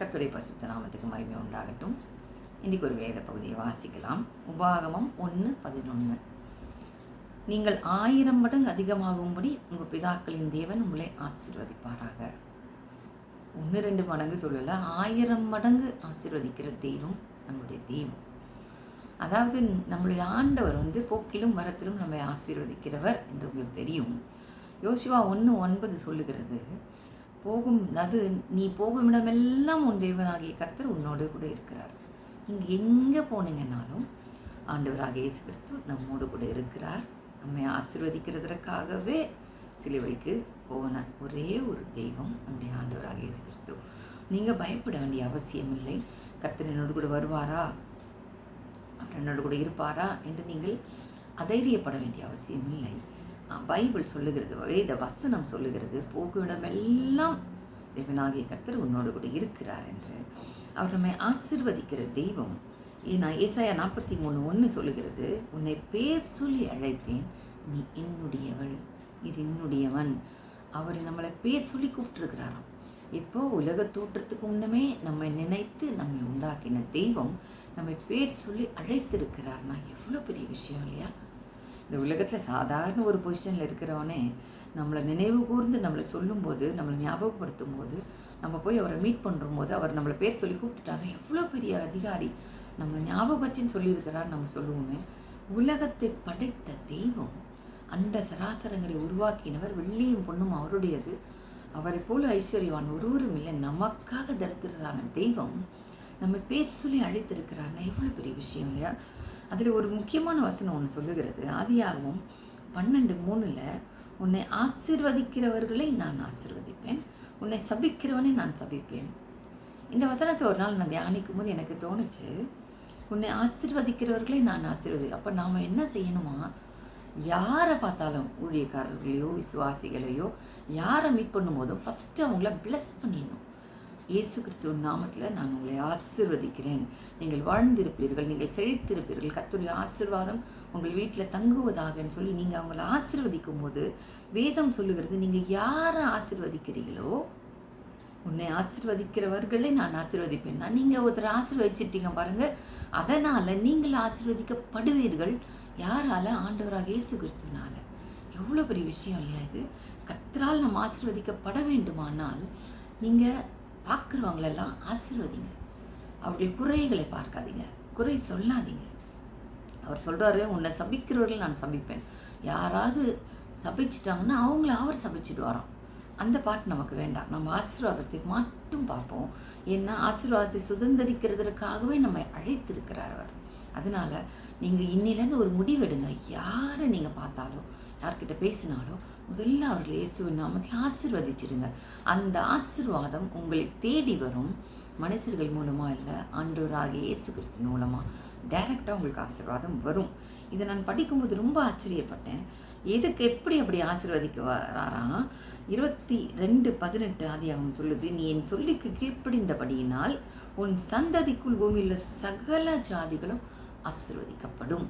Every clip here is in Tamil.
கர்த்தருடைய பசுத்த நாமத்துக்கு மகிமை உண்டாகட்டும். இன்றைக்கு ஒரு வேத பகுதியை வாசிக்கலாம். உபாகமம் ஒன்று பதினொன்று நீங்கள் ஆயிரம் மடங்கு அதிகமாகும்படி உங்கள் பிதாக்களின் தேவன் உங்களை ஆசீர்வதிப்பாராக. ஒன்று ரெண்டு மடங்கு சொல்லலை ஆயிரம் மடங்கு ஆசீர்வதிக்கிற தெய்வம் நம்முடைய தெய்வம் அதாவது நம்முடைய ஆண்டவர் வந்து போக்கிலும் வரத்திலும் நம்மை ஆசீர்வதிக்கிறவர் என்று உங்களுக்கு தெரியும். யோசிவா ஒன்று ஒன்பது சொல்லுகிறது போகும் அது நீ போகும் இடமெல்லாம் உன் தேவனாகிய கர்த்தர் உன்னோடு கூட இருக்கிறார். இங்கே எங்கே போனீங்கன்னாலும் ஆண்டவராக இயேசு கிறிஸ்து நம்மோடு கூட இருக்கிறார். நம்மை ஆசிர்வதிக்கிறதுக்காகவே சிலுவைக்கு போன ஒரே ஒரு தெய்வம் நம்முடைய ஆண்டவராக இயேசு கிறிஸ்து. நீங்கள் பயப்பட வேண்டிய அவசியம் இல்லை. கர்த்தர் என்னோடு கூட வருவாரா? அவர் என்னோடு கூட இருப்பாரா? என்று நீங்கள் அதைரியப்பட வேண்டிய அவசியம் இல்லை. பைபிள் சொல்லுகிறது வேத வசனம் சொல்லுகிறது போகிடமெல்லாம் தேவனாகிய கர்த்தர் உன்னோடு கூட இருக்கிறார் என்று. அவர் நம்மை ஆசிர்வதிக்கிற தெய்வம். ஏன்னா ஏசாயா நாற்பத்தி மூணு ஒன்று சொல்லுகிறது உன்னை பேர் சொல்லி அழைத்தேன் நீ என்னுடையவள் இது என்னுடையவன். அவர் நம்மளை பேர் சொல்லி கூப்பிட்டுருக்கிறாராம். இப்போ உலக தோற்றத்துக்கு முன்னமே நம்மை நினைத்து நம்மை உண்டாக்கின தெய்வம் நம்மை பேர் சொல்லி அழைத்திருக்கிறார்னா எவ்வளோ பெரிய விஷயம் இல்லையா? இந்த உலகத்தில் சாதாரண ஒரு பொசிஷனில் இருக்கிறவனே நம்மளை நினைவு கூர்ந்து நம்மளை சொல்லும்போது நம்மளை ஞாபகப்படுத்தும் போது நம்ம போய் அவரை மீட் பண்ணும் போது அவர் நம்மளை பேர் சொல்லி கூப்பிட்டுட்டாரு எவ்வளோ பெரிய அதிகாரி நம்மளை ஞாபகம் வச்சுன்னு சொல்லியிருக்கிறார் நம்ம சொல்லுவோமே. உலகத்தை படைத்த தெய்வம் அண்ட சராசரங்களை உருவாக்கினவர் வெள்ளியும் பொண்ணும் அவருடையது. அவரை போல ஐஸ்வர்யவான் ஒருவரும் இல்லை நமக்காக தரித்திரரான தெய்வம் நம்ம பேர் சொல்லி அழைத்திருக்கிறார்னா எவ்வளோ பெரிய விஷயம் இல்லையா? அதில் ஒரு முக்கியமான வசனம் ஒன்று சொல்லுகிறது. ஆதியாகவும் பன்னெண்டு மூணில் உன்னை ஆசிர்வதிக்கிறவர்களை நான் ஆசீர்வதிப்பேன். உன்னை சபிக்கிறவனை நான் சபிப்பேன். இந்த வசனத்தை ஒரு நாள் நான் தியானிக்கும் போது எனக்கு தோணுச்சு உன்னை ஆசிர்வதிக்கிறவர்களை நான் ஆசிர்வதி அப்போ நாம் என்ன செய்யணுமா? யாரை பார்த்தாலும் ஊழியக்காரர்களையோ விசுவாசிகளையோ யாரை மீட் பண்ணும் போதும் ஃபஸ்ட்டு அவங்கள பிளஸ் பண்ணிடணும். இயேசு கிறிஸ்துவ நாமத்தில் நான் உங்களை ஆசிர்வதிக்கிறேன். நீங்கள் வாழ்ந்திருப்பீர்கள் நீங்கள் செழித்திருப்பீர்கள். கத்துடைய ஆசீர்வாதம் உங்கள் வீட்டில் தங்குவதாகன்னு சொல்லி நீங்கள் அவங்கள ஆசிர்வதிக்கும் போது வேதம் சொல்லுகிறது நீங்கள் யாரை ஆசிர்வதிக்கிறீங்களோ உன்னை ஆசிர்வதிக்கிறவர்களே நான் ஆசிர்வதிப்பேன். நான் நீங்கள் ஒருத்தர் ஆசிர்வதிச்சிட்டீங்க பாருங்கள் அதனால் நீங்கள் ஆசிர்வதிக்கப்படுவீர்கள். யாரால? ஆண்டவராக இயேசு கிறிஸ்துனால எவ்வளோ பெரிய விஷயம் இல்லையா இது? கத்தரால் நம்ம ஆசிர்வதிக்கப்பட வேண்டுமானால் நீங்கள் பார்க்குறவங்களெல்லாம் ஆசிர்வதிங்க. அவர்கள் குறைகளை பார்க்காதீங்க. குறை சொல்லாதீங்க. அவர் சொல்கிறாரு உன்னை சபிக்கிறவர்கள் நான் சபிப்பேன். யாராவது சபிச்சிட்டாங்கன்னா அவங்கள அவர் சபிச்சிடுவாராம். அந்த பாட்டு நமக்கு வேண்டாம். நம்ம ஆசீர்வாதத்தை மட்டும் பார்ப்போம். ஏன்னா ஆசீர்வாதத்தை சுதந்திரிக்கிறதுக்காகவே நம்மை அழைத்திருக்கிறார் அவர். அதனால நீங்கள் இன்னிலேருந்து ஒரு முடிவெடுங்க. யாரை நீங்கள் பார்த்தாலும் யார்கிட்ட பேசினாலும் முதல்ல அவர்கள் இயேசுவின் நாமத்தில் ஆசிர்வதிச்சிருங்க அந்த ஆசிர்வாதம் உங்களை தேடி வரும். மனுஷர்கள் மூலமாக இல்லை ஆண்டவராகிய இயேசு கிறிஸ்து மூலமாக டைரெக்டாக உங்களுக்கு ஆசீர்வாதம் வரும். இதை நான் படிக்கும்போது ரொம்ப ஆச்சரியப்பட்டேன். எதுக்கு எப்படி அப்படி ஆசீர்வதிக்க வராராம் இருபத்தி ரெண்டு பதினெட்டு ஆதியாகவும் சொல்லுது நீ என் சொல்லிக்கு கீழ்ப்படிந்தபடியினால் உன் சந்ததிக்குள் பூமியில் சகல ஜாதிகளும் ஆசிர்வதிக்கப்படும்.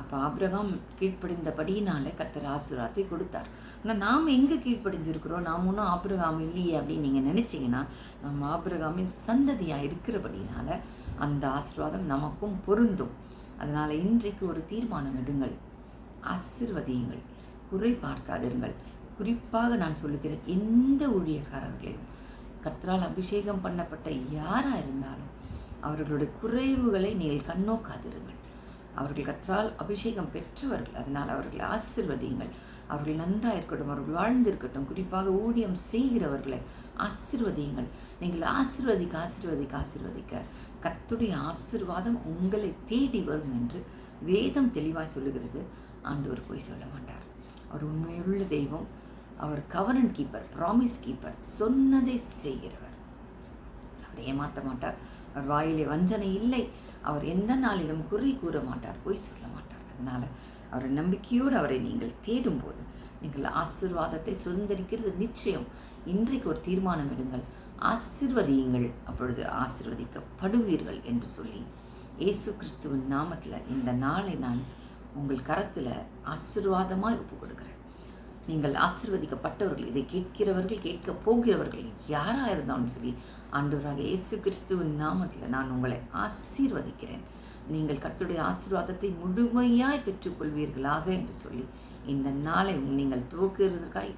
அப்போ ஆபிரகாம் கீழ்ப்படிந்தபடியினால கத்தர் ஆசீர்வாதத்தை கொடுத்தார். ஆனால் நாம் எங்கே கீழ்ப்படிஞ்சிருக்கிறோம்? நாம் ஒன்றும் ஆபிரகாம் இல்லையே அப்படின்னு நீங்கள் நினச்சிங்கன்னா நம்ம ஆபிரகாமின் சந்ததியாக இருக்கிறபடினால அந்த ஆசீர்வாதம் நமக்கும் பொருந்தும். அதனால் இன்றைக்கு ஒரு தீர்மானம் எடுங்கள். ஆசிர்வதியுங்கள். குறை பார்க்காதிருங்கள் குறிப்பாக நான் சொல்லுகிறேன் எந்த ஊழியக்காரர்களையும். கத்தரால் அபிஷேகம் பண்ணப்பட்ட யாராக இருந்தாலும் அவர்களுடைய குறைவுகளை நீங்கள் கண்ணோக்காதிருங்கள். அவர்கள் கற்றால் அபிஷேகம் பெற்றவர்கள். அதனால் அவர்களை ஆசிர்வதியுங்கள். அவர்கள் நன்றாக இருக்கட்டும். அவர்கள் வாழ்ந்திருக்கட்டும். குறிப்பாக ஊழியம் செய்கிறவர்களை ஆசிர்வதியுங்கள். நீங்கள் ஆசிர்வதிக்க ஆசிர்வதிக்க ஆசிர்வதிக்க கத்துடைய ஆசிர்வாதம் உங்களை தேடி வரும் என்று வேதம் தெளிவாக சொல்லுகிறது. ஆண்டவர் போய் சொல்ல மாட்டார். அவர் உண்மையுள்ள தெய்வம். அவர் கவர்னன் கீப்பர் ப்ராமிஸ் கீப்பர் சொன்னதை செய்கிறவர். அவர் ஏமாற்ற மாட்டார். அவர் வாயிலே வஞ்சனை இல்லை. அவர் எந்த நாளிலும் குறி கூற மாட்டார் பொய் சொல்ல மாட்டார். அதனால் அவரை நம்பிக்கையோடு அவரை நீங்கள் தேடும்போது நீங்கள் ஆசிர்வாதத்தை சுதந்திரிக்கிறது நிச்சயம். இன்றைக்கு ஒரு தீர்மானம் எடுங்கள். ஆசிர்வதியுங்கள் அப்பொழுது ஆசிர்வதிக்கப்படுவீர்கள் என்று சொல்லி இயேசு கிறிஸ்துவின் நாமத்தில் இந்த நாளை நான் உங்கள் கரத்தில் ஆசிர்வாதமாய் ஒப்பு கொடுக்குறேன் நீங்கள் ஆசிர்வதிக்கப்பட்டவர்கள் இதை கேட்கிறவர்கள் கேட்க போகிறவர்கள் யாராக இருந்தாலும் சரி ஆண்டவராக இயேசு கிறிஸ்துவின் நாமத்தில் நான் உங்களை ஆசீர்வதிக்கிறேன். நீங்கள் கர்த்தருடைய ஆசீர்வாதத்தை முழுமையாய் பெற்றுக்கொள்வீர்களாக என்று சொல்லி இந்த நாளை நீங்கள் துவக்குகிறதற்காய்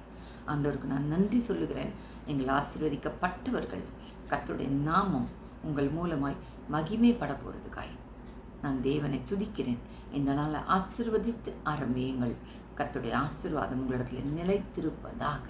ஆண்டவருக்கு நான் நன்றி சொல்லுகிறேன். நீங்கள் ஆசீர்வதிக்கப்பட்டவர்கள் கர்த்தருடைய நாமம் உங்கள் மூலமாய் மகிமைப்பட போகிறதுக்காய் நான் தேவனை துதிக்கிறேன். இந்த நாளை ஆசிர்வதித்து ஆரம்பியுங்கள் கர்த்தருடைய ஆசீர்வாதம் உங்களிடத்தில் நிலைத்திருப்பதாக